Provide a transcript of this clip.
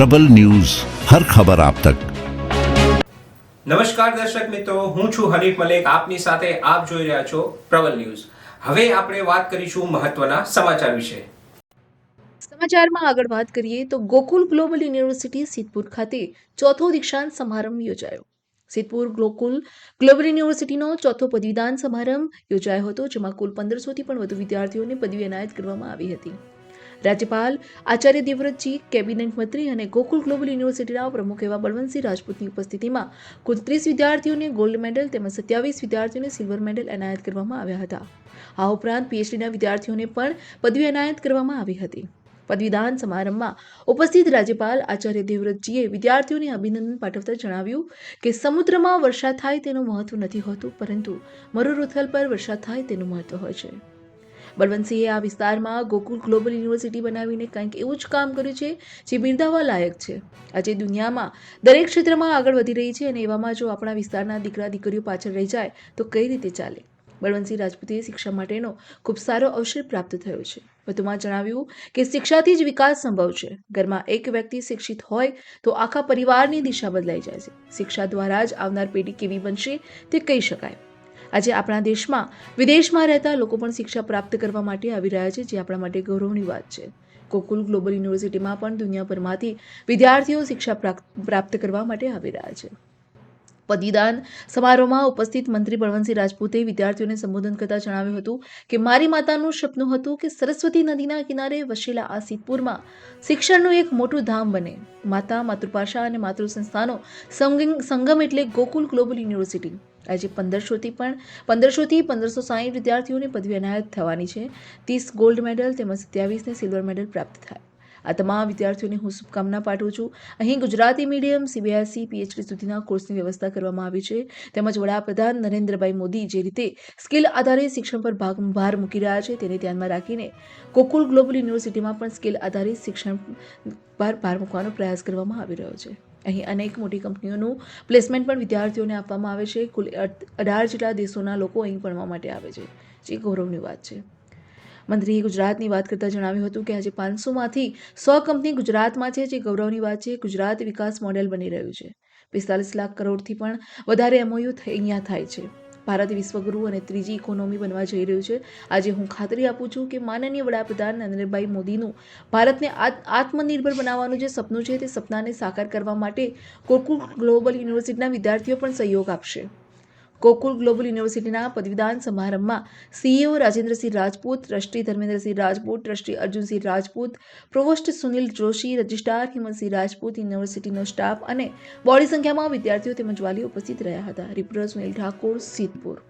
પ્રબલ news હર ખબર આપ તક. નમસ્કાર દર્શક મિત્રો હું છું હરીફ મલેક. આપની સાથે આપ જોઈ રહ્યા છો પ્રબલ ન્યૂઝ. હવે આપણે વાત કરીશું મહત્વના સમાચાર વિશે. સમાચારમાં આગળ વાત કરીએ તો ગોકુલ ગ્લોબલ યુનિવર્સિટી સિદ્ધપુર ખાતે ચોથો દીક્ષાંત સમારંભ યોજાયો. સિદ્ધપુર ગોકુલ ગ્લોબલ યુનિવર્સિટીનો ચોથો પદવીદાન સમારંભ યોજાયો હતો જેમાં કુલ પંદરસોથી પણ વધુ વિદ્યાર્થીઓને પદવી એનાયત કરવામાં આવી હતી. રાજ્યપાલ આચાર્ય દેવવ્રતજી, કેબિનેટ મંત્રી અને ગોકુલ ગ્લોબલ યુનિવર્સિટીના પ્રમુખ એવા બળવંતસિંહ રાજપૂતની ઉપસ્થિતિમાં કુલ ત્રીસ વિદ્યાર્થીઓને ગોલ્ડ મેડલ તેમજ સત્યાવીસ વિદ્યાર્થીઓને સિલ્વર મેડલ એનાયત કરવામાં આવ્યા હતા. આ ઉપરાંત પીએચડીના વિદ્યાર્થીઓને પણ પદવી એનાયત કરવામાં આવી હતી. પદવીદાન સમારંભમાં ઉપસ્થિત રાજ્યપાલ આચાર્ય દેવવ્રતજીએ વિદ્યાર્થીઓને અભિનંદન પાઠવતા જણાવ્યું કે સમુદ્રમાં વરસાદ થાય તેનું મહત્વ નથી હોતું, પરંતુ મરુરુથલ પર વરસાદ થાય તેનું મહત્વ હોય છે. બળવંતસિંહે આ વિસ્તારમાં ગોકુલ ગ્લોબલ યુનિવર્સિટી બનાવીને કંઈક એવું જ કામ કર્યું છે, જે બિરદાવવા લાયક છે. આજે દુનિયામાં દરેક ક્ષેત્રમાં આગળ વધી રહી છે અને એવામાં જો આપણા વિસ્તારના દીકરા દીકરીઓ પાછળ રહી જાય, તો કઈ રીતે ચાલે? બળવંતસિંહ રાજપૂતે શિક્ષા માટેનો ખૂબ સારો અવસર પ્રાપ્ત થયો છે. વધુમાં જણાવ્યું કે શિક્ષાથી જ વિકાસ સંભવ છે. ઘરમાં એક વ્યક્તિ શિક્ષિત હોય, તો આખા પરિવારની દિશા બદલાઈ જાય છે. શિક્ષા દ્વારા જ આવનાર પેઢી કેવી બનશે તે કહી શકાય. આજે આપણા દેશમાં વિદેશમાં રહેતા લોકો પણ શિક્ષા પ્રાપ્ત કરવા માટે આવી રહ્યા છે, જે આપણા માટે ગૌરવની વાત છે. ગોકુલ ગ્લોબલ યુનિવર્સિટીમાં પણ દુનિયાભરમાંથી વિદ્યાર્થીઓ શિક્ષા પ્રાપ્ત કરવા માટે આવી રહ્યા છે. પદવીદાન સમારોહમાં ઉપસ્થિત મંત્રી બળવંતસિંહ રાજપૂતે વિદ્યાર્થીઓને સંબોધન કરતા જણાવ્યું હતું કે, મારી માતાનું સપનું હતું કે સરસ્વતી નદીના કિનારે વસેલા આ સિદ્ધપુરમાં શિક્ષણનું એક મોટું ધામ બને. માતા, માતૃભાષા અને માતૃ સંસ્થાનો સંગમ એટલે ગોકુલ ગ્લોબલ યુનિવર્સિટી. આજે પંદરસોથી પણ પંદરસોથી પંદરસો સાહીઠ વિદ્યાર્થીઓને પદવી એનાયત થવાની છે. ત્રીસ ગોલ્ડ મેડલ તેમજ સત્યાવીસને સિલ્વર મેડલ પ્રાપ્ત થાય. આ તમામ વિદ્યાર્થીઓને હું શુભકામના પાઠવું છું. અહીં ગુજરાતી મીડિયમ સીબીએસઈ પીએચડી સુધીના કોર્સની વ્યવસ્થા કરવામાં આવી છે. તેમજ વડાપ્રધાન નરેન્દ્રભાઈ મોદી જે રીતે સ્કિલ આધારિત શિક્ષણ પર ભાગ, ભાર મૂકી રહ્યા છે તેને ધ્યાનમાં રાખીને ગોકુલ ગ્લોબલ યુનિવર્સિટીમાં પણ સ્કિલ આધારિત શિક્ષણ પર ભાર મૂકવાનો પ્રયાસ કરવામાં આવી રહ્યો છે. અહીં અનેક મોટી કંપનીઓનું પ્લેસમેન્ટ પણ વિદ્યાર્થીઓને આપવામાં આવે છે. કુલ અઢાર જેટલા દેશોના લોકો અહીં ભણવા માટે આવે છે. જે ગૌરવની વાત છે. મંત્રીએ ગુજરાતની વાત કરતાં જણાવ્યું હતું કે આજે પાંચસોમાંથી સો કંપની ગુજરાતમાં છે જે ગૌરવની વાત છે. ગુજરાત વિકાસ મોડેલ બની રહ્યું છે. પિસ્તાલીસ લાખ કરોડથી પણ વધારે એમઓયુ અહીંયા થાય છે. ભારત વિશ્વગુરુ અને ત્રીજી ઇકોનોમી બનવા જઈ રહ્યું છે. આજે હું ખાતરી આપું છું કે માનનીય વડાપ્રધાન નરેન્દ્રભાઈ મોદીનું ભારતને આત- આત્મનિર્ભર બનાવવાનું જે સપનું છે તે સપનાને સાકાર કરવા માટે ગોકુલ ગ્લોબલ યુનિવર્સિટીના વિદ્યાર્થીઓ પણ સહયોગ આપશે. ગોકુલ ગ્લોબલ યુનિવર્સિટીના પદવીદાન સમારંભમાં CEO Rajendrasinh Rajput, trustee Dharmendrasinh Rajput, trustee Arjunsinh Rajput provost Sunil Joshi, registrar Himmatsinh Rajput, યુનિવર્સિટીનો સ્ટાફ અને બોડી સંખ્યામાં વિદ્યાર્થીઓ તેમજ વાલીઓ ઉપસ્થિત રહ્યા હતા. રિપોર્ટર સુનિલ ઠાકોર, સિદ્ધપુર.